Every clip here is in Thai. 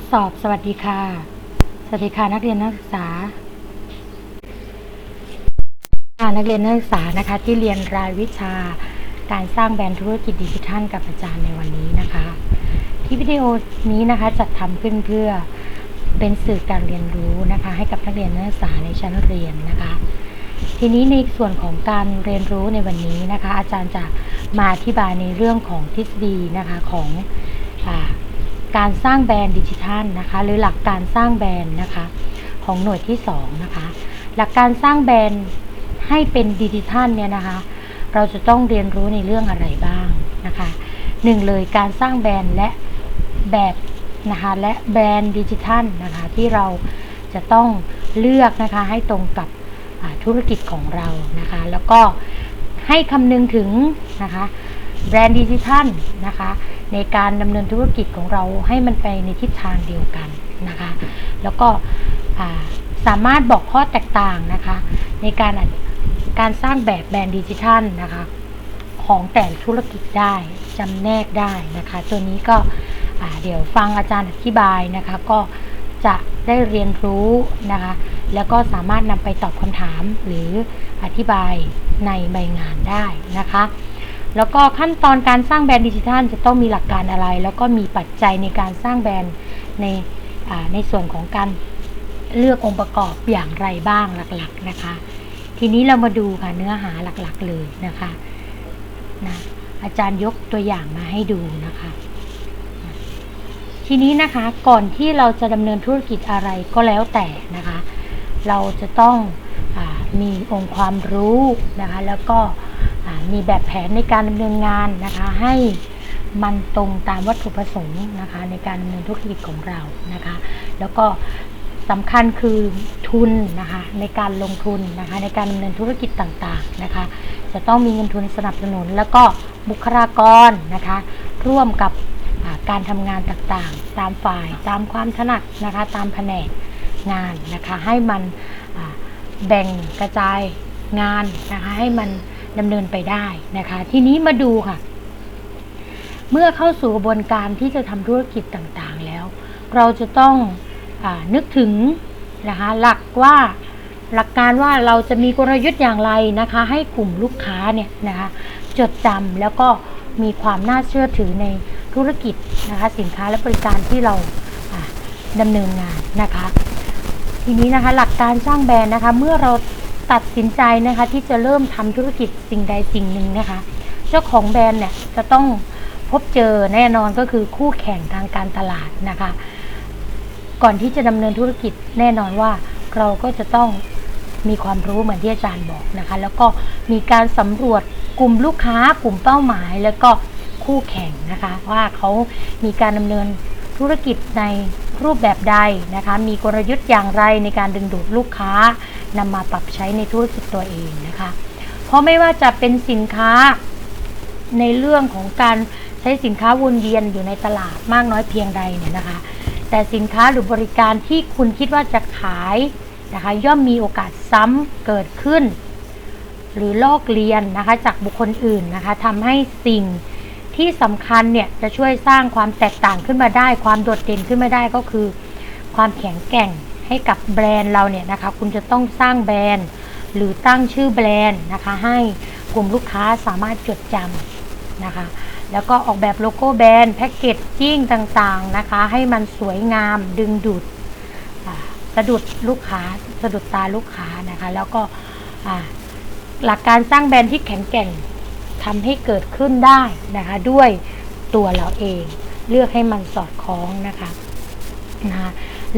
ดสอบสวัสดีค่ะ สวัสดีค่ะนักเรียนนักศึกษาค่ะนักเรียนนักศึกษานะคะที่เรียนรายวิชาการสร้างแบรนด์ธุรกิจดิจิทัลกับอาจารย์ในวันนี้นะคะ ที่วิดีโอนี้นะคะจัดทำขึ้นเพื่อเป็นสื่อการเรียนรู้นะคะ ให้กับนักเรียนนักศึกษาในชั้นเรียนนะคะ ทีนี้ในส่วนของการเรียนรู้ในวันนี้นะคะ อาจารย์จะมาอธิบายในเรื่องของทฤษฎีนะคะของ การสร้างแบรนด์ดิจิทัลนะคะ หรือหลักการสร้างแบรนด์นะคะ ของหน่วยที่2นะคะ หลักการสร้างแบรนด์ให้เป็นดิจิทัลเนี่ยนะคะ เราจะต้องเรียนรู้ในเรื่องอะไรบ้างนะคะหนึ่งเลยการสร้างแบรนด์และแบบนะคะและแบรนด์ดิจิทัลนะคะที่เราจะต้องเลือกนะคะให้ตรงกับธุรกิจของเรานะคะ แล้วก็ให้คำนึงถึงนะคะ แบรนด์ดิจิทัลนะคะ ในการดำเนินธุรกิจของเราให้มันไปในทิศทางเดียวกันนะคะ แล้วก็สามารถบอกข้อแตกต่างนะคะ ในการการสร้างแบบแบรนด์ดิจิทัลนะคะ ของแต่ธุรกิจได้จำแนกได้นะคะ ตัวนี้ก็เดี๋ยวฟังอาจารย์อธิบายนะคะ ก็จะได้เรียนรู้นะคะ แล้วก็สามารถนำไปตอบคำถามหรืออธิบายในใบงานได้นะคะ แล้วก็ขั้นตอนการสร้างแบรนด์ดิจิทัลจะต้องมีหลักการอะไร แล้วก็มีปัจจัยในการสร้างแบรนด์ในในส่วนของการเลือกองค์ประกอบอย่างไรบ้างหลักๆนะคะ ทีนี้เรามาดูค่ะเนื้อหาหลักๆเลยนะคะนะอาจารย์ยกตัวอย่างมาให้ดูนะคะ ทีนี้นะคะก่อนที่เราจะดำเนินธุรกิจอะไรก็แล้วแต่นะคะ เราจะต้องอมีองค์ความรู้นะคะ แล้วก็ มีแบบแผนในการดำเนินงานนะคะ ให้มันตรงตามวัตถุประสงค์นะคะ ในการดำเนินธุรกิจของเรานะคะ แล้วก็สำคัญคือทุนนะคะในการลงทุนนะคะในการดำเนินธุรกิจต่างๆนะคะ จะต้องมีเงินทุนสนับสนุน แล้วก็บุคลากรนะคะ ร่วมกับการทำงานต่างๆ ตามฝ่ายตามความถนัดนะคะ ตามแผนกงานนะคะ ให้มันแบ่งกระจายงานนะคะ ให้มัน ดำเนินไปได้นะคะ ทีนี้มาดูค่ะ เมื่อเข้าสู่กระบวนการที่จะทำธุรกิจต่างๆแล้ว เราจะต้องอนึกถึงนะคะหลักว่าหลักการว่าเราจะมีกลยุทธ์อย่างไรนะคะ ให้กลุ่มลูกค้าเนี่ยนะคะจดจำแล้วก็มีความน่าเชื่อถือในธุรกิจนะคะสินค้าและบริการที่เราอ่าดำเนินงานนะคะ ทีนี้นะคะหลักการสร้างแบรนด์นะคะ เมื่อเรา ตัดสินใจนะคะที่จะเริ่มทำธุรกิจสิ่งใดสิ่งหนึ่งนะคะ เจ้าของแบรนด์เนี่ยจะต้องพบเจอแน่นอนก็คือคู่แข่งทางการตลาดนะคะ ก่อนที่จะดำเนินธุรกิจแน่นอนว่าเราก็จะต้องมีความรู้เหมือนที่อาจารย์บอกนะคะ แล้วก็มีการสำรวจกลุ่มลูกค้ากลุ่มเป้าหมาย แล้วก็คู่แข่งนะคะ ว่าเขามีการดำเนินธุรกิจใน รูปแบบใดนะคะ มีกลยุทธ์อย่างไรในการดึงดูดลูกค้านำมาปรับใช้ในธุรกิจตัวเองนะคะ เพราะไม่ว่าจะเป็นสินค้าในเรื่องของการใช้สินค้าวนเวียนอยู่ในตลาดมากน้อยเพียงใดเนี่ยนะคะ แต่สินค้าหรือบริการที่คุณคิดว่าจะขายนะคะ ย่อมมีโอกาสซ้ำเกิดขึ้น หรือลอกเลียนนะคะจากบุคคลอื่นนะคะทำให้สิ่ง ที่สำคัญเนี่ยจะช่วยสร้างความแตกต่างขึ้นมาได้ ความโดดเด่นขึ้นมาได้ก็คือ ความแข็งแกร่งให้กับแบรนด์เราเนี่ยนะคะ คุณจะต้องสร้างแบรนด์ หรือตั้งชื่อแบรนด์นะคะ ให้กลุ่มลูกค้าสามารถจดจำนะคะ แล้วก็ออกแบบโลโก้แบรนด์แพ็กเกจจิ้งต่างๆนะคะ ให้มันสวยงามดึงดูดสะดุดลูกค้าสะดุดตาลูกค้านะคะ แล้วก็หลักการสร้างแบรนด์ที่แข็งแกร่ง ทำให้เกิดขึ้นได้นะคะ ด้วยตัวเราเอง เลือกให้มันสอดคล้องนะคะนะคะ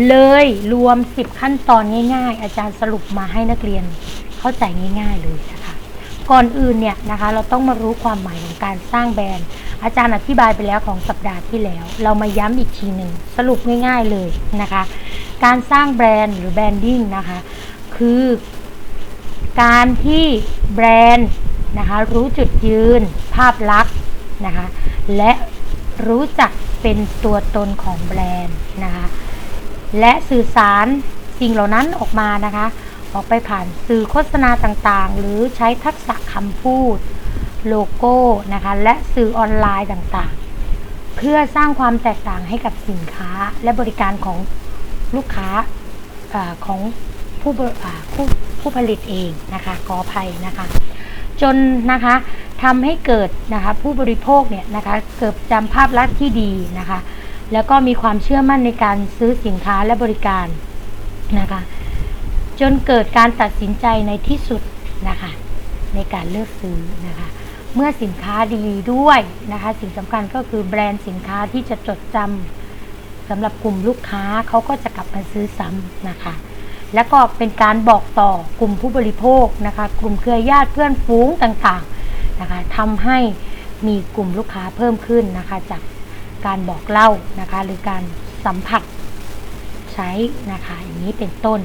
เลยรวม 10 ขั้นตอนง่าย ๆ อาจารย์สรุปมาให้นักเรียนเข้าใจง่าย ๆ เลยนะคะ ก่อนอื่นเนี่ยนะคะ เราต้องมารู้ความหมายของการสร้างแบรนด์ อาจารย์อธิบายไปแล้วของสัปดาห์ที่แล้ว เรามาย้ำอีกทีหนึ่งสรุปง่าย ๆเลยนะคะ การสร้างแบรนด์หรือแบรนดิ้งนะคะ คือการที่แบรนด์ นะคะรู้จุดยืน ภาพลักษณ์นะคะและรู้จักเป็นตัวตนของแบรนด์นะคะและสื่อสารสิ่งเหล่านั้นออกมานะคะ ออกไปผ่านสื่อโฆษณาต่างๆ หรือใช้ทักษะคำพูด โลโก้นะคะและสื่อออนไลน์ต่างๆ เพื่อสร้างความแตกต่างให้กับสินค้าและบริการของลูกค้าอของผู้ผู้ผู้ผลิตเองนะคะขออภัยนะคะ จนนะคะทำให้เกิดนะคะผู้บริโภคเนี่ยนะคะเกิดจำภาพลักษณ์ที่ดีนะคะ แล้วก็มีความเชื่อมั่นในการซื้อสินค้าและบริการนะคะ จนเกิดการตัดสินใจในที่สุดนะคะในการเลือกซื้อนะคะ เมื่อสินค้าดีด้วยนะคะ สิ่งสำคัญก็คือแบรนด์สินค้าที่จะจดจำสำหรับกลุ่มลูกค้าเขาก็จะกลับมาซื้อซ้ำนะคะ แล้วก็เป็นการบอกต่อกลุ่มผู้บริโภคนะคะ กลุ่มเครือญาติเพื่อนฝูงต่างๆนะคะทำให้มีกลุ่มลูกค้าเพิ่มขึ้นนะคะ จากการบอกเล่านะคะ หรือการสัมผัสใช้นะคะ อย่างนี้เป็นต้น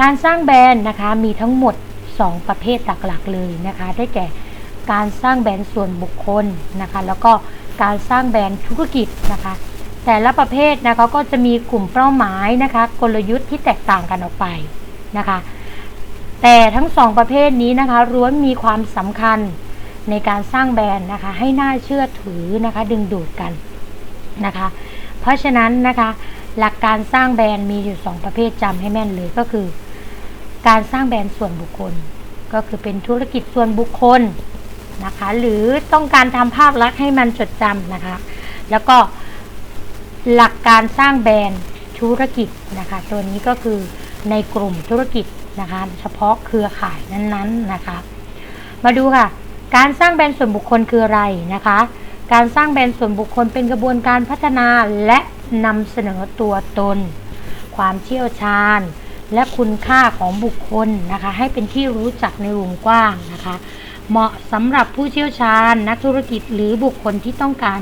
การสร้างแบรนด์นะคะมีทั้งหมด 2 ประเภทหลักๆเลยนะคะ ได้แก่การสร้างแบรนด์ส่วนบุคคลนะคะ แล้วก็การสร้างแบรนด์ธุรกิจนะคะ แต่ละประเภทนะคะก็จะมีกลุ่มเป้าหมายนะคะ กลยุทธ์ที่แตกต่างกันออกไปนะคะ แต่ทั้งสองประเภทนี้นะคะล้วนมีความสำคัญในการสร้างแบรนด์นะคะ ให้น่าเชื่อถือนะคะ ดึงดูดกันนะคะ เพราะฉะนั้นนะคะ หลักการสร้างแบรนด์มีอยู่ 2 ประเภทจำให้แม่นเลยก็คือ การสร้างแบรนด์ส่วนบุคคล ก็คือเป็นธุรกิจส่วนบุคคลนะคะ หรือต้องการทำภาพลักษณ์ให้มันจดจำนะคะ แล้วก็ หลักการสร้างแบรนด์ธุรกิจนะคะ ตัวนี้ก็คือในกลุ่มธุรกิจนะคะ เฉพาะเครือข่ายนั้นๆนะคะ มาดูค่ะ การสร้างแบรนด์ส่วนบุคคลคืออะไรนะคะ การสร้างแบรนด์ส่วนบุคคลเป็นกระบวนการพัฒนาและนำเสนอตัวตน ความเชี่ยวชาญ และคุณค่าของบุคคลนะคะ ให้เป็นที่รู้จักในวงกว้างนะคะ เหมาะสำหรับผู้เชี่ยวชาญ นักธุรกิจหรือบุคคลที่ต้องการ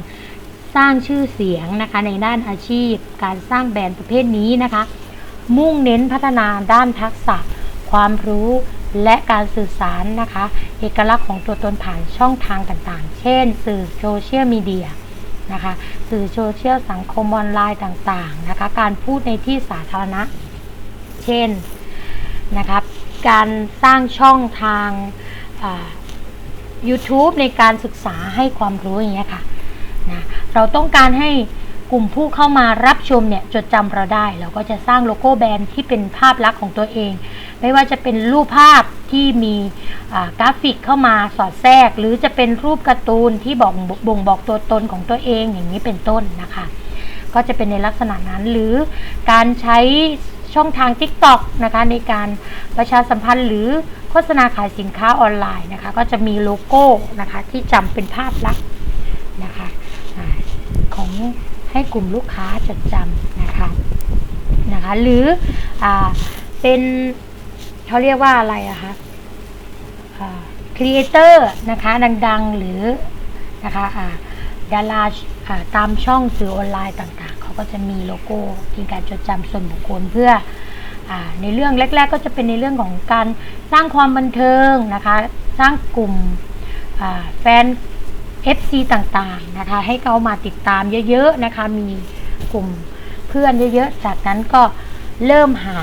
สร้างชื่อเสียงนะคะในด้านอาชีพ การสร้างแบรนด์ประเภทนี้นะคะ มุ่งเน้นพัฒนาด้านทักษะ ความรู้และการสื่อสารนะคะ เอกลักษณ์ของตัวตนผ่านช่องทางต่างๆ เช่น สื่อโซเชียลมีเดียนะคะสื่อโซเชียลสังคมออนไลน์ต่างๆนะคะ การพูดในที่สาธารณะ เช่นนะครับการสร้างช่องทาง YouTube ในการศึกษาให้ความรู้อย่างเงี้ยค่ะนะ เราต้องการให้กลุ่มผู้เข้ามารับชมเนี่ยจดจำเราได้ เราก็จะสร้างโลโก้แบรนด์ที่เป็นภาพลักษณ์ของตัวเอง ไม่ว่าจะเป็นรูปภาพที่มีกราฟิกเข้ามาสอดแทรก หรือจะเป็นรูปการ์ตูนที่บอกบ่งบอกตัวตนของตัวเองอย่างนี้เป็นต้นนะคะ ก็จะเป็นในลักษณะนั้นหรือการใช้ช่องทาง TikTok นะคะในการประชาสัมพันธ์หรือโฆษณาขายสินค้าออนไลน์นะคะ ก็จะมีโลโก้นะคะที่จำเป็นภาพลักษณ์นะคะ ของให้กลุ่มลูกค้าจดจำนะคะนะคะหรืออเป็นเขาเรียกว่าอะไรอะคะครีเอเตอร์นะคะดังๆหรือนะคะอ่าดาราตามช่องสื่อออนไลน์ต่างๆ เขาก็จะมีโลโก้ที่การจดจำส่วนบุคคลเพื่ออในเรื่องแรก ๆ ก็จะเป็นในเรื่องของการสร้างความบันเทิงนะคะ สร้างกลุ่มแฟน FC ต่างๆนะคะ ให้เขามาติดตามเยอะๆนะคะ มีกลุ่มเพื่อนเยอะๆ จากนั้นก็เริ่มหา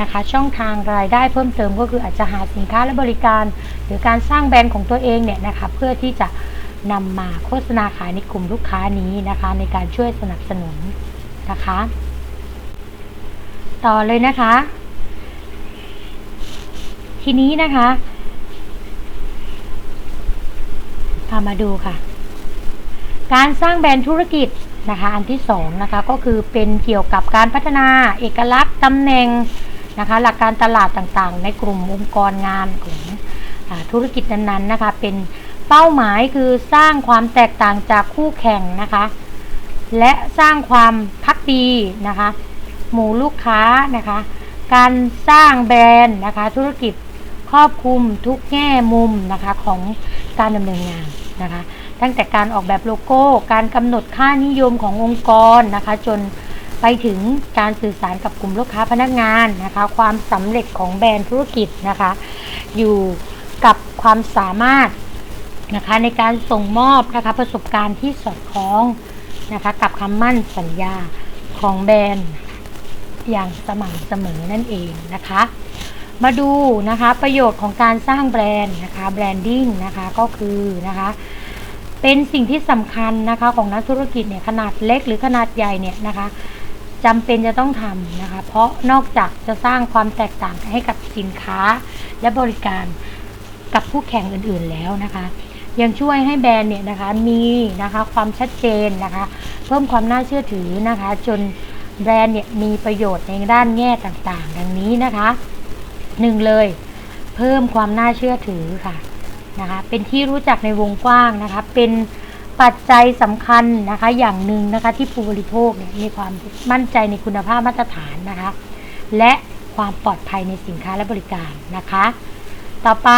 นะคะ ช่องทางรายได้เพิ่มเติมก็คืออาจจะหาสินค้าและบริการ หรือการสร้างแบรนด์ของตัวเองเนี่ยนะคะ เพื่อที่จะนำมาโฆษณาขายในกลุ่มลูกค้านี้นะคะ ในการช่วยสนับสนุนนะคะ ต่อเลยนะคะ ทีนี้นะคะพามาดูค่ะ การสร้างแบรนด์ธุรกิจนะคะ อันที่สองนะคะก็คือเป็นเกี่ยวกับการพัฒนาเอกลักษณ์ตำแหน่งนะคะ หลักการตลาดต่างๆ ในกลุ่มองค์กรงานของอธุรกิจนั้นๆนะคะ เป็นเป้าหมายคือสร้างความแตกต่างจากคู่แข่งนะคะ และสร้างความพักดีนะคะ หมู่ลูกค้านะคะ การสร้างแบรนด์นะคะ ธุรกิจครอบคลุมทุกแง่มุมนะคะของการดำเนินงาน นะคะ ตั้งแต่การออกแบบโลโก้ การกำหนดค่านิยมขององค์กรนะคะ จนไปถึงการสื่อสารกับกลุ่มลูกค้าพนักงานนะคะ ความสำเร็จของแบรนด์ธุรกิจนะคะ อยู่กับความสามารถนะคะในการส่งมอบนะคะประสบการณ์ที่สอดคล้องนะคะกับคำมั่นสัญญาของแบรนด์อย่างสม่ำเสมอนั่นเองนะคะ มาดูนะคะประโยชน์ของการสร้างแบรนด์นะคะแบรนดิ้งนะคะก็คือนะคะเป็นสิ่งที่สำคัญนะคะของนักธุรกิจเนี่ยขนาดเล็กหรือขนาดใหญ่เนี่ยนะคะจำเป็นจะต้องทำนะคะ เพราะนอกจากจะสร้างความแตกต่างให้กับสินค้าและบริการกับคู่แข่งอื่นๆแล้วนะคะ ยังช่วยให้แบรนด์เนี่ยนะคะมีนะคะความชัดเจนนะคะ เพิ่มความน่าเชื่อถือนะคะ จนแบรนด์เนี่ยมีประโยชน์ในด้านแง่ต่างๆ ดังนี้นะคะ หนึ่งเลย เพิ่มความน่าเชื่อถือค่ะนะคะเป็นที่รู้จักในวงกว้างนะคะ เป็นปัจจัยสำคัญนะคะอย่างหนึ่งนะคะที่ผู้บริโภคเนี่ยมีความมั่นใจในคุณภาพมาตรฐานนะคะ และความปลอดภัยในสินค้าและบริการนะคะ ต่อไป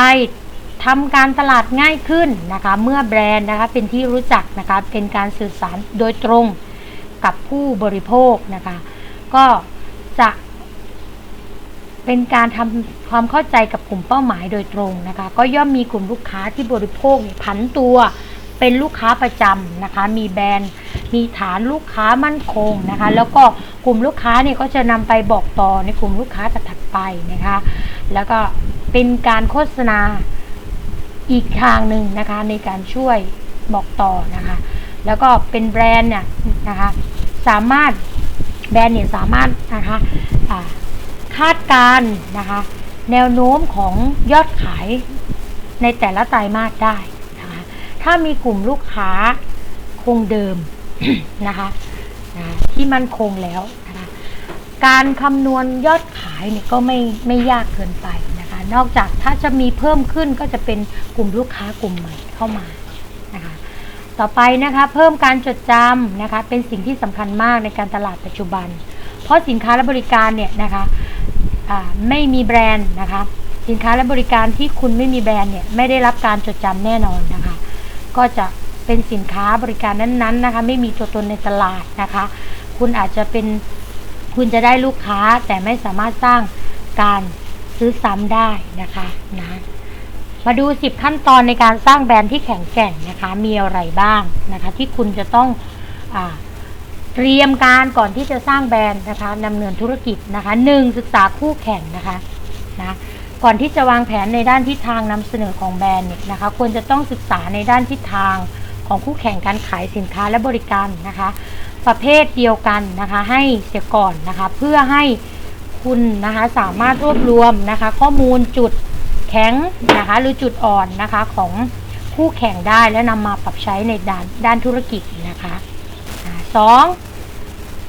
ทำการตลาดง่ายขึ้นนะคะ เมื่อแบรนด์นะคะเป็นที่รู้จักนะคะเป็นการสื่อสารโดยตรงกับผู้บริโภคนะคะ ก็จะ เป็นการทำความเข้าใจกับกลุ่มเป้าหมายโดยตรงนะคะ ก็ย่อมมีกลุ่มลูกค้าที่บริโภคผันตัวเป็นลูกค้าประจำนะคะ มีแบรนด์ มีฐานลูกค้ามั่นคงนะคะ แล้วก็กลุ่มลูกค้าเนี่ยก็จะนำไปบอกต่อในกลุ่มลูกค้าถัดไปนะคะ แล้วก็เป็นการโฆษณาอีกทางหนึ่งนะคะในการช่วยบอกต่อนะคะ แล้วก็เป็นแบรนด์เนี่ยนะคะ สามารถแบรนด์เนี่ยสามารถนะคะอ่า คาดการณ์นะคะ แนวโน้มของยอดขายในแต่ละไตรมาสได้นะคะถ้ามีกลุ่มลูกค้าคงเดิมนะคะนะที่มั่นคงแล้วนะคะการคำนวณยอดขายเนี่ยก็ไม่ไม่ยากเกินไปนะคะ นอกจากถ้าจะมีเพิ่มขึ้นก็จะเป็นกลุ่มลูกค้ากลุ่มใหม่เข้ามานะคะ ต่อไปนะคะเพิ่มการจดจำนะคะเป็นสิ่งที่สำคัญมากในการตลาดปัจจุบัน เพราะสินค้าและบริการเนี่ยนะคะ ไม่มีแบรนด์นะคะ สินค้าและบริการที่คุณไม่มีแบรนด์เนี่ยไม่ได้รับการจดจำแน่นอนนะคะ ก็จะเป็นสินค้าบริการนั้นๆนะคะ ไม่มีตัวตนในตลาดนะคะ คุณอาจจะเป็นคุณจะได้ลูกค้าแต่ไม่สามารถสร้างการซื้อซ้ำได้นะคะนะมาดู 10 ขั้นตอนในการสร้างแบรนด์ที่แข็งแกร่งนะคะ มีอะไรบ้างนะคะ ที่คุณจะต้องอา เตรียมการก่อนที่จะสร้างแบรนด์นะคะดำเนินธุรกิจนะคะ 1. ศึกษาคู่แข่งนะคะนะก่อนที่จะวางแผนในด้านทิศทางนำเสนอของแบรนด์เนี่ยนะคะ ควรจะต้องศึกษาในด้านทิศทางของคู่แข่งการขายสินค้าและบริการนะคะ ประเภทเดียวกันนะคะให้เสียก่อนนะคะ เพื่อให้คุณนะคะสามารถรวบรวมนะคะ ข้อมูลจุดแข็งนะคะหรือจุดอ่อนนะคะของคู่แข่งได้และนำมาปรับใช้ในด้านด้านธุรกิจนะคะ อ่าสอง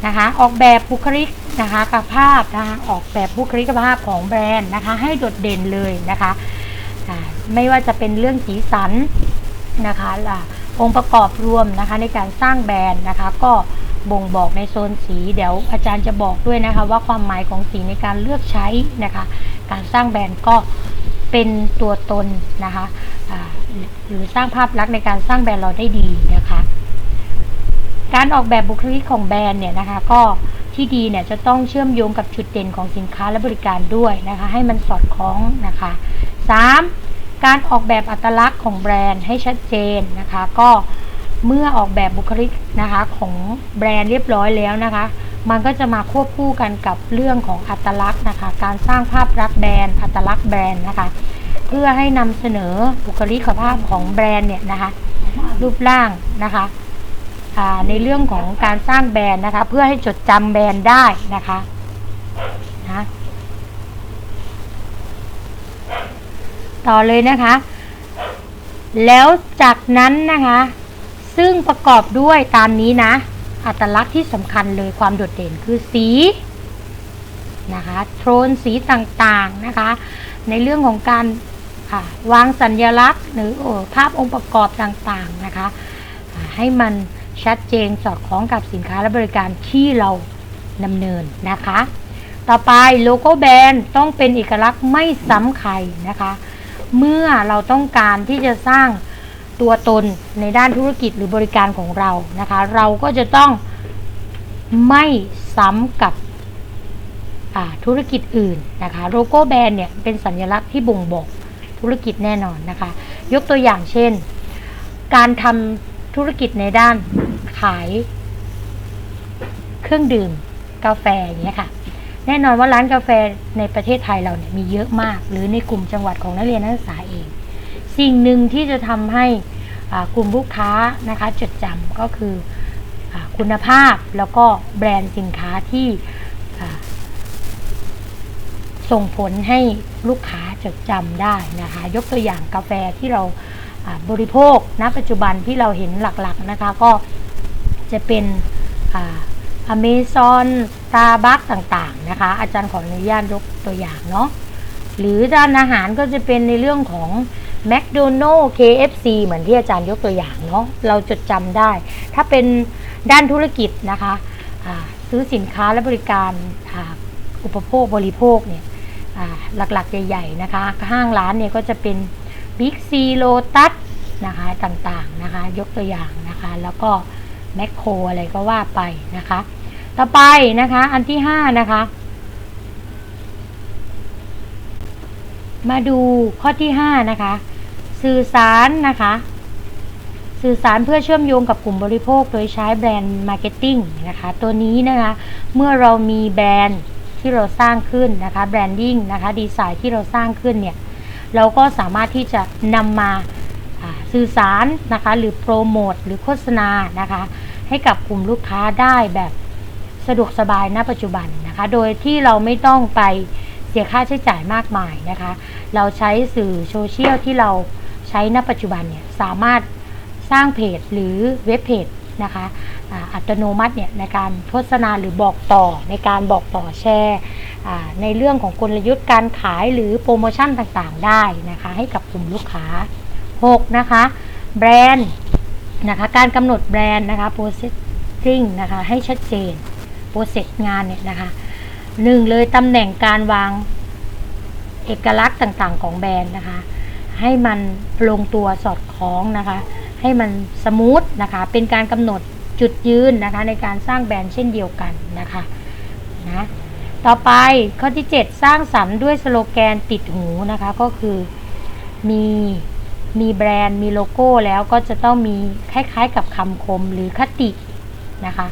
นะคะออกแบบบุคลิกนะคะกับภาพนะคะออกแบบบุคลิกภาพของแบรนด์นะคะ ให้โดดเด่นเลยนะคะไม่ว่าจะเป็นเรื่องสีสันนะคะอ่าองค์ประกอบรวมนะคะในการสร้างแบรนด์นะคะ ก็บ่งบอกในโซนสีเดี๋ยวอาจารย์จะบอกด้วยนะคะ ว่าความหมายของสีในการเลือกใช้นะคะ การสร้างแบรนด์ก็เป็นตัวตนนะคะหรือสร้างภาพลักษณ์ในการสร้างแบรนด์เราได้ดีนะคะ การออกแบบบุคลิกของแบรนด์เนี่ยนะคะก็ที่ดีเนี่ยจะต้องเชื่อมโยงกับจุดเด่นของสินค้าและบริการด้วยนะคะให้มันสอดคล้องนะคะ 3. การออกแบบอัตลักษณ์ของแบรนด์ให้ชัดเจนนะคะก็เมื่อออกแบบบุคลิกนะคะของแบรนด์เรียบร้อยแล้วนะคะ มันก็จะมาควบคู่กันกับเรื่องของอัตลักษณ์นะคะ การสร้างภาพลักษณ์แบรนด์อัตลักษณ์แบรนด์นะคะ เพื่อให้นำเสนอบุคลิกภาพของแบรนด์เนี่ยนะคะรูปร่างนะคะ ในเรื่องของการสร้างแบรนด์นะคะ เพื่อให้จดจำแบรนด์ได้นะคะนะต่อเลยนะคะ แล้วจากนั้นนะคะ ซึ่งประกอบด้วยตามนี้นะ อัตลักษณ์ที่สำคัญเลยความโดดเด่นคือสีนะคะโทนสีต่างๆนะคะ ในเรื่องของการวางสัญลักษณ์ หรืออภาพองค์ประกอบต่างๆนะคะ ให้มัน ชัดเจนสอดคล้องกับสินค้าและบริการที่เราดำเนินนะคะ ต่อไปโลโก้แบรนด์ต้องเป็นเอกลักษณ์ไม่ซ้ำใครนะคะ เมื่อเราต้องการที่จะสร้างตัวตนในด้านธุรกิจหรือบริการของเรานะคะ เราก็จะต้องไม่ซ้ำกับธุรกิจอื่นนะคะโลโก้แบรนด์เนี่ยเป็นสัญลักษณ์ที่บ่งบอกธุรกิจแน่นอนนะคะ ยกตัวอย่างเช่น การทำธุรกิจในด้าน ขายเครื่องดื่มกาแฟอย่างเงี้ยค่ะ แน่นอนว่าร้านกาแฟในประเทศไทยเราเนี่ยมีเยอะมาก หรือในกลุ่มจังหวัดของนักเรียนนักศึกษาเอง สิ่งหนึ่งที่จะทำให้กลุ่มลูกค้านะคะจดจำก็คืออคุณภาพแล้วก็แบรนด์สินค้าที่ส่งผลให้ลูกค้าจดจำได้นะคะ ยกตัวอย่างกาแฟที่เราอ่าบริโภคณปัจจุบันที่เราเห็นหลักๆนะคะ ก็ จะเป็นอเมซอนตาบัคต่างๆนะคะ อาจารย์ขออนุญาตยกตัวอย่างเนาะหรือด้านอาหารก็จะเป็นในเรื่องของ m c d o n a l d KFC เหมือนที่อาจารย์ยกตัวอย่างเนาะเราจดจำได้ ถ้าเป็นด้านธุรกิจนะคะซื้อสินค้าและบริการอ,อุปโภคบริโภคเนี่ยหลักๆ ใหญ่ๆนะคะ ห้างร้านเนี่ยก็จะเป็น Big C Lotus นะคะต่างๆนะคะ ยกตัวอย่างนะคะ แล้วก็ แมคโครอะไรก็ว่าไปนะคะ ต่อไปนะคะ อันที่5นะคะ มาดูข้อที่5นะคะ สื่อสารนะคะ สื่อสารเพื่อเชื่อมโยงกับกลุ่มบริโภคโดยใช้แบรนด์มาร์เก็ตติ้งนะคะ ตัวนี้นะคะ เมื่อเรามีแบรนด์ที่เราสร้างขึ้นนะคะแบรนดิ้งนะคะดีไซน์ที่เราสร้างขึ้นเนี่ยเราก็สามารถที่จะนำมาสื่อสารนะคะหรือโปรโมทหรือโฆษณานะคะ ให้กับกลุ่มลูกค้าได้แบบสะดวกสบายณปัจจุบันนะคะ โดยที่เราไม่ต้องไปเสียค่าใช้จ่ายมากมายนะคะ เราใช้สื่อโซเชียลที่เราใช้ณปัจจุบันเนี่ยสามารถสร้างเพจหรือเว็บเพจนะคะอัตโนมัติเนี่ยในการโฆษณาหรือบอกต่อในการบอกต่อแชร์ในเรื่องของกลยุทธ์การขายหรือโปรโมชั่นต่างๆ ได้นะคะ ให้กับกลุ่มลูกค้า 6 นะคะ แบรนด์ นะคะการกำหนดแบรนด์นะคะ processing นะคะให้ชัดเจน process งานเนี่ยนะคะหนึ่งเลยตำแหน่งการวางเอกลักษณ์ต่างๆ ของแบรนด์นะคะ ให้มันลงตัวสอดคล้องนะคะ ให้มันสมูทนะคะ เป็นการกำหนดจุดยืนนะคะ ในการสร้างแบรนด์เช่นเดียวกันนะคะนะต่อไปข้อที่ 7 สร้างสรรค์ด้วยสโลแกนติดหูนะคะ ก็คือมี มีแบรนด์มีโลโก้แล้วก็จะต้องมีคล้ายๆ กับคำคมหรือคตินะคะ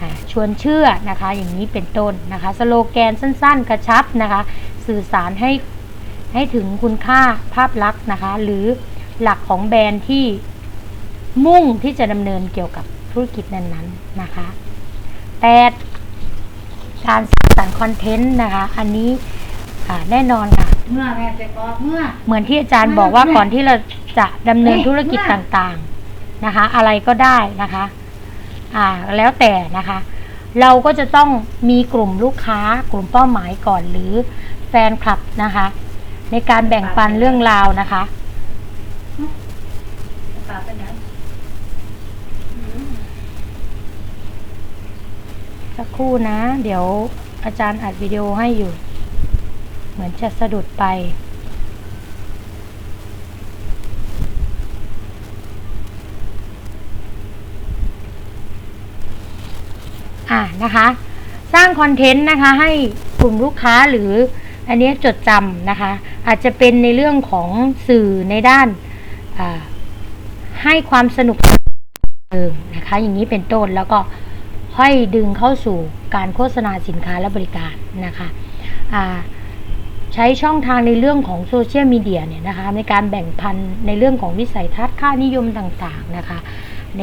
อ่าชวนเชื่อนะคะอย่างนี้เป็นต้นนะคะสโลแกนสั้นๆ กระชับนะคะสื่อสารให้ให้ถึงคุณค่าภาพลักษณ์นะคะหรือหลักของแบรนด์ที่มุ่งที่จะดำเนินเกี่ยวกับธุรกิจนั้นๆนะคะ 8 การสร้างสรรค์คอนเทนต์นะคะ อันนี้อ่าแน่นอนค่ะ เมื่อแม่จะก็เมื่อ เหมือนที่อาจารย์บอกว่าก่อนที่เรา จะดำเนินธุรกิจต่างๆนะคะ อะไรก็ได้นะคะ อ่าแล้วแต่นะคะ เราก็จะต้องมีกลุ่มลูกค้ากลุ่มเป้าหมายก่อนหรือแฟนคลับนะคะ ในการแบ่งปันเรื่องราวนะคะปาเป็นยังสักครู่นะ เดี๋ยวอาจารย์อัดวิดีโอให้อยู่ เหมือนจะสะดุดไป อ่านะคะ สร้างคอนเทนต์นะคะให้กลุ่มลูกค้าหรืออันนี้จดจำนะคะ อาจจะเป็นในเรื่องของสื่อในด้านให้ความสนุกเอิงนะคะ อย่างนี้เป็นต้นแล้วก็ค่อยดึงเข้าสู่การโฆษณาสินค้าและบริการนะคะใช้ช่องทางในเรื่องของโซเชียลมีเดียเนี่ยนะคะในการแบ่งพันในเรื่องของวิสัยทัศน์ค่านิยมต่างๆนะคะ ใน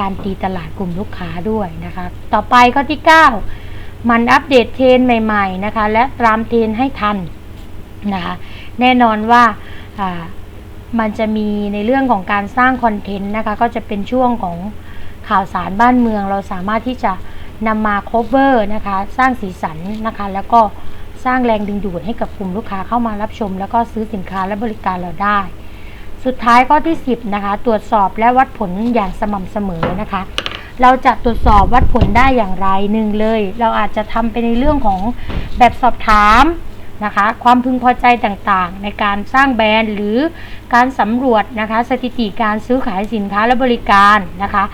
การตีตลาดกลุ่มลูกค้าด้วยนะคะ ต่อไปข้อที่ 9 มันอัปเดตเทรนใหม่ ๆนะคะ และตามเทรนให้ทันนะคะแน่นอนว่ามันจะมีในเรื่องของการสร้างคอนเทนต์นะคะ ก็จะเป็นช่วงของข่าวสารบ้านเมือง เราสามารถที่จะนำมา cover นะคะ สร้างสีสันนะคะ แล้วก็สร้างแรงดึงดูดให้กับกลุ่มลูกค้าเข้ามารับชม แล้วก็ซื้อสินค้าและบริการเราได้ สุดท้ายข้อที่ 10 นะคะ ตรวจสอบและวัดผลอย่างสม่ำเสมอนะคะ เราจะตรวจสอบวัดผลได้อย่างไรหนึ่งเลย เราอาจจะทำไปในเรื่องของแบบสอบถามนะคะ ความพึงพอใจต่างๆ ในการสร้างแบรนด์หรือการสำรวจนะคะ สถิติการซื้อขายสินค้าและบริการนะคะ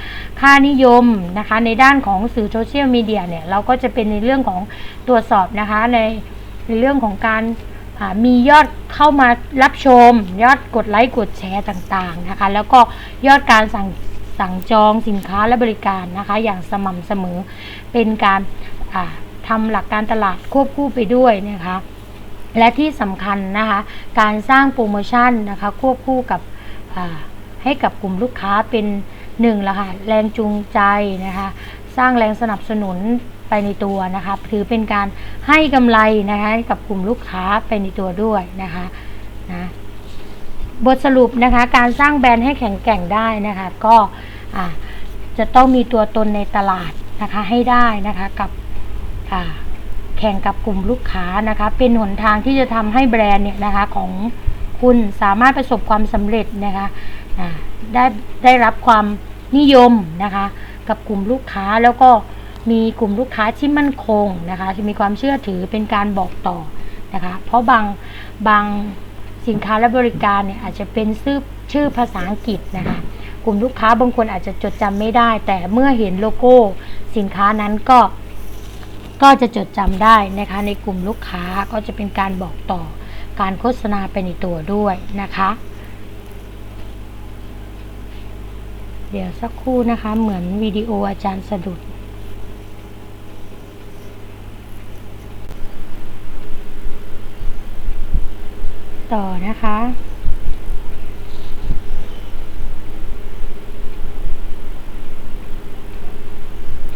ค่านิยมนะคะ ในด้านของสื่อโซเชียลมีเดียเนี่ย เราก็จะเป็นในเรื่องของตรวจสอบนะคะในในเรื่องของการ มียอดเข้ามารับชม ยอดกดไลค์กดแชร์ต่างๆนะคะ แล้วก็ยอดการสั่งสั่งจองสินค้าและบริการนะคะ อย่างสม่ำเสมอเป็นการอ่าทำหลักการตลาดควบคู่ไปด้วยนะคะ และที่สำคัญนะคะ การสร้างโปรโมชั่นนะคะควบคู่กับให้กับกลุ่มลูกค้าเป็นหนึ่งละค่ะแรงจูงใจนะคะ สร้างแรงสนับสนุน ไปในตัวนะคะถือเป็นการให้กำไรนะคะกับกลุ่มลูกค้าไปในตัวด้วยนะคะนะบทสรุปนะคะการสร้างแบรนด์ให้แข็งแกร่งได้นะคะ ก็จะต้องมีตัวตนในตลาดนะคะให้ได้นะคะกับแข่งกับกลุ่มลูกค้านะคะ เป็นหนทางที่จะทำให้แบรนด์เนี่ยนะคะของคุณสามารถประสบความสำเร็จนะคะได้ได้รับความนิยมนะคะ กับกลุ่มลูกค้าแล้วก็ มีกลุ่มลูกค้าที่มั่นคงนะคะที่มีความเชื่อถือเป็นการบอกต่อนะคะ เพราะบางบางสินค้าและบริการเนี่ยอาจจะเป็นชื่อชื่อภาษาอังกฤษนะคะ กลุ่มลูกค้าบางคนอาจจะจดจำไม่ได้ แต่เมื่อเห็นโลโก้สินค้านั้นก็ก็จะจดจำได้นะคะ ในกลุ่มลูกค้าก็จะเป็นการบอกต่อการโฆษณาไปในตัวด้วยนะคะ เดี๋ยวสักครู่นะคะเหมือนวิดีโออาจารย์สะดุด ต่อนะคะ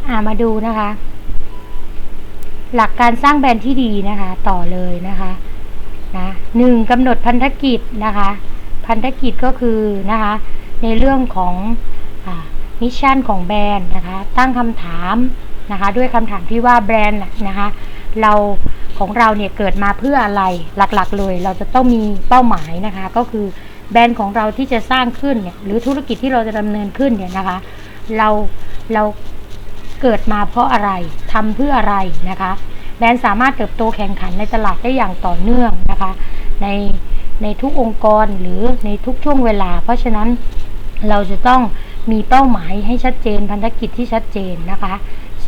อ่ามาดูนะคะ หลักการสร้างแบรนด์ที่ดีนะคะ ต่อเลยนะคะนะหนึ่งกำหนดพันธกิจนะคะ พันธกิจก็คือนะคะ ในเรื่องของมิชชั่นของแบรนด์นะคะ ตั้งคำถามนะคะ ด้วยคำถามที่ว่าแบรนด์นะคะ เรา ของเราเนี่ยเกิดมาเพื่ออะไรหลักๆ เลย เราจะต้องมีเป้าหมายนะคะ ก็คือแบรนด์ของเราที่จะสร้างขึ้นเนี่ยหรือธุรกิจที่เราจะดำเนินขึ้นเนี่ยนะคะ เราเราเกิดมาเพราะอะไรทำเพื่ออะไรนะคะ แบรนด์สามารถเติบโตแข่งขันในตลาดได้อย่างต่อเนื่องนะคะ ในในทุกองค์กรหรือในทุกช่วงเวลา เพราะฉะนั้นเราจะต้องมีเป้าหมายให้ชัดเจนพันธกิจที่ชัดเจนนะคะ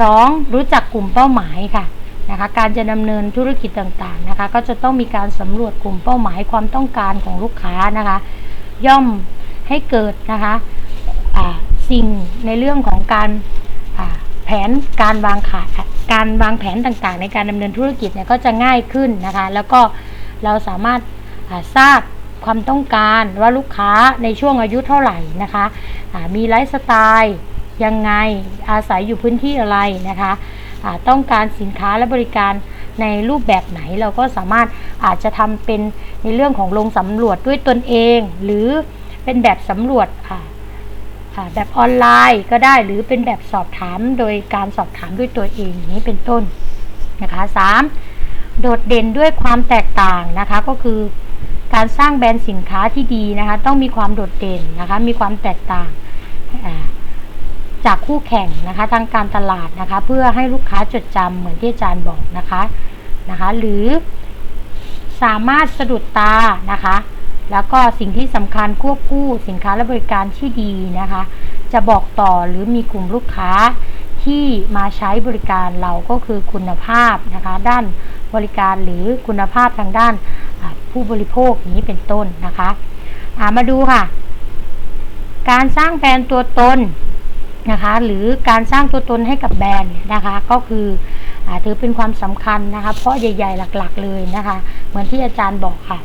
2. รู้จักกลุ่มเป้าหมายค่ะ นะคะการจะดำเนินธุรกิจต่างๆนะคะ ก็จะต้องมีการสำรวจกลุ่มเป้าหมายความต้องการของลูกค้านะคะ ย่อมให้เกิดนะคะสิ่งในเรื่องของการแผนการวางขายการวางแผนต่างๆ ในการดำเนินธุรกิจเนี่ยก็จะง่ายขึ้นนะคะ แล้วก็เราสามารถทราบความต้องการว่าลูกค้าในช่วงอายุเท่าไหร่นะคะมีไลฟ์สไตล์ยังไงอาศัยอยู่พื้นที่อะไรนะคะ ต้องการสินค้าและบริการในรูปแบบไหนเราก็สามารถอาจจะทำเป็นในเรื่องของลงสำรวจด้วยตนเอง หรือเป็นแบบสำรวจแบบออนไลน์ก็ได้หรือเป็นแบบสอบถามโดยการสอบถามด้วยตัวเองอย่างนี้เป็นต้นนะคะ 3. โดดเด่นด้วยความแตกต่างนะคะก็คือการสร้างแบรนด์สินค้าที่ดีนะคะ ต้องมีความโดดเด่นนะคะ มีความแตกต่าง จากคู่แข่งนะคะทางการตลาดนะคะ เพื่อให้ลูกค้าจดจำเหมือนที่อาจารย์บอกนะคะนะคะ หรือสามารถสะดุดตานะคะ แล้วก็สิ่งที่สำคัญควบคู่สินค้าและบริการที่ดีนะคะ จะบอกต่อหรือมีกลุ่มลูกค้าที่มาใช้บริการเราก็คือคุณภาพนะคะ ด้านบริการหรือคุณภาพทางด้านผู้บริโภคนี้เป็นต้นนะคะามาดูค่ะ การสร้างแบรนด์ตัวตน นะคะ หรือการสร้างตัวตนให้กับแบรนด์นะคะ ก็คืออถือเป็นความสำคัญนะคะ เพราะใหญ่ ๆ หลักๆ เลยนะคะ เหมือนที่อาจารย์บอกค่ะ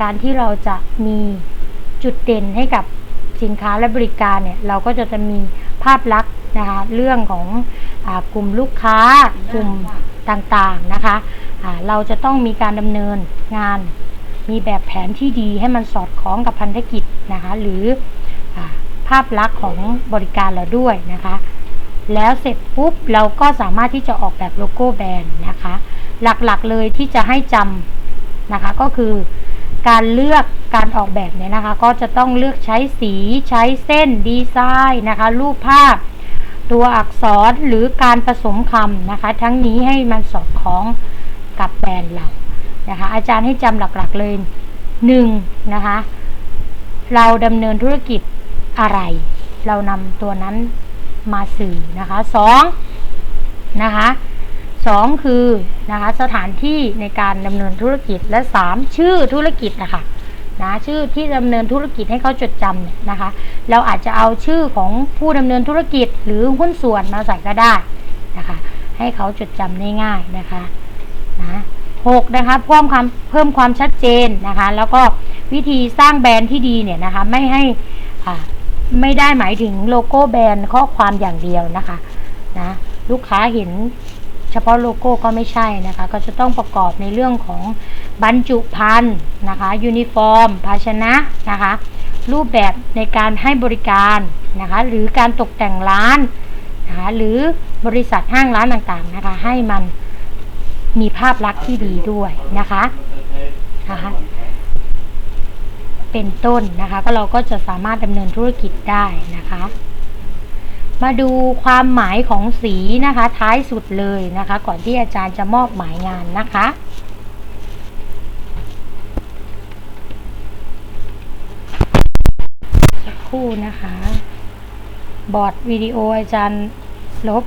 การที่เราจะมีจุดเด่นให้กับสินค้าและบริการเนี่ย เราก็จะจะมีภาพลักษณ์นะคะ เรื่องของอกลุ่มลูกค้ากลุ่มต่างๆนะคะเราจะต้องมีการดำเนินงาน มีแบบแผนที่ดีให้มันสอดคล้องกับพันธกิจนะคะ หรือ ภาพลักษณ์ของบริการเราด้วยนะคะ แล้วเสร็จปุ๊บเราก็สามารถที่จะออกแบบโลโก้แบรนด์นะคะ หลักๆเลยที่จะให้จำนะคะก็คือการเลือกการออกแบบเนี่ยนะคะ ก็จะต้องเลือกใช้สีใช้เส้นดีไซน์นะคะ รูปภาพ ตัวอักษรหรือการผสมคำนะคะ ทั้งนี้ให้มันสอดคล้องกับแบรนด์เรานะคะ อาจารย์ให้จำหลักๆเลยหนึ่งนะคะ เราดำเนินธุรกิจ อะไร เรานำตัวนั้นมาสื่อนะคะสองนะคะสองคือนะคะสถานที่ในการดำเนินธุรกิจและสามชื่อธุรกิจนะคะนะชื่อที่ดำเนินธุรกิจให้เขาจดจำเนี่ยนะคะ เราอาจจะเอาชื่อของผู้ดำเนินธุรกิจหรือหุ้นส่วนมาใส่ก็ได้นะคะ ให้เขาจดจำได้ง่ายนะคะนะหกนะคะเพิ่มความเพิ่มความชัดเจนนะคะ แล้วก็วิธีสร้างแบรนด์ที่ดีเนี่ยนะคะไม่ให้อ่า ไม่ได้หมายถึงโลโก้แบรนด์ข้อความอย่างเดียวนะคะนะลูกค้าเห็นเฉพาะโลโก้ก็ไม่ใช่นะคะ ก็จะต้องประกอบในเรื่องของบรรจุภัณฑ์นะคะยูนิฟอร์ม ภาชนะนะคะ รูปแบบในการให้บริการนะคะ หรือการตกแต่งร้านนะคะหรือบริษัทห้างร้านต่างๆนะคะ ให้มันมีภาพลักษณ์ที่ดีด้วยนะคะนะคะ เป็นต้นนะคะก็เราก็จะสามารถดำเนินธุรกิจได้นะคะ มาดูความหมายของสีนะคะ ท้ายสุดเลยนะคะ ก่อนที่อาจารย์จะมอบหมายงานนะคะสักครู่นะคะ บอร์ดวิดีโออาจารย์ลบ